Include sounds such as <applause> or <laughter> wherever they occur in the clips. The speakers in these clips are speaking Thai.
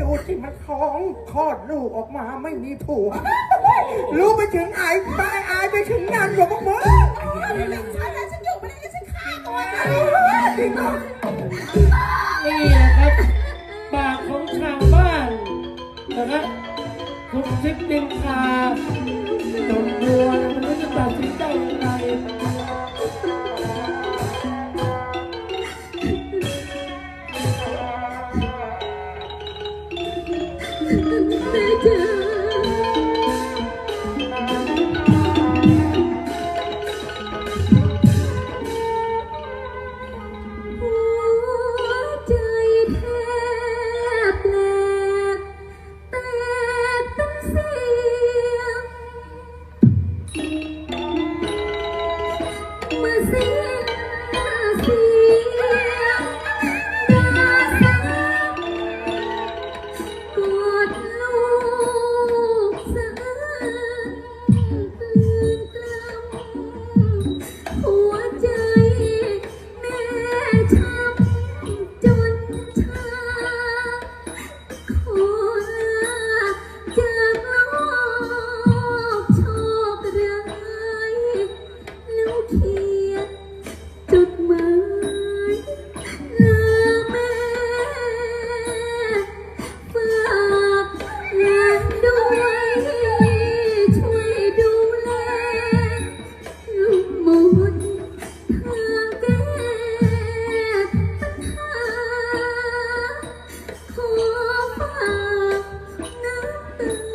ดูที่มันท้องคลอดลูกออกมาไม่มีผัว รู้ไปถึงอายตายอายไปถึงงานหลวงพ่อมึงฉันนะฉันอยู่ไม่ได้ฉันฆ่าตัวตายจริงนี่แหละครับปากของชาวบ้านนะครับทุกทิศดินทาจนกลัวมันจะตัด แม่จ๋าหัวใจแทบแหลกแต่เป็นเสียงเมื่อเสีย Woo! <laughs>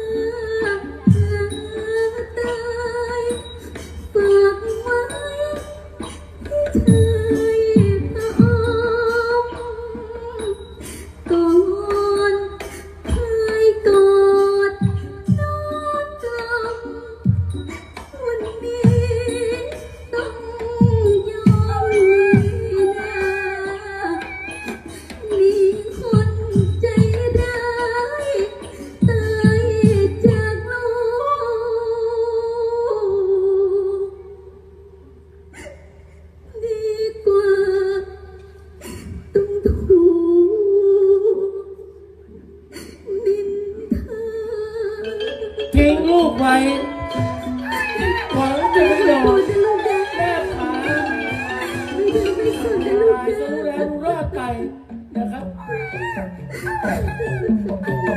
ทิ้งลูกไว้หวังจะไม่หลอกแม่ขาไม่ดื้อไม่สนนะลูกตายซะแล้วรอดไปนะครับตาก็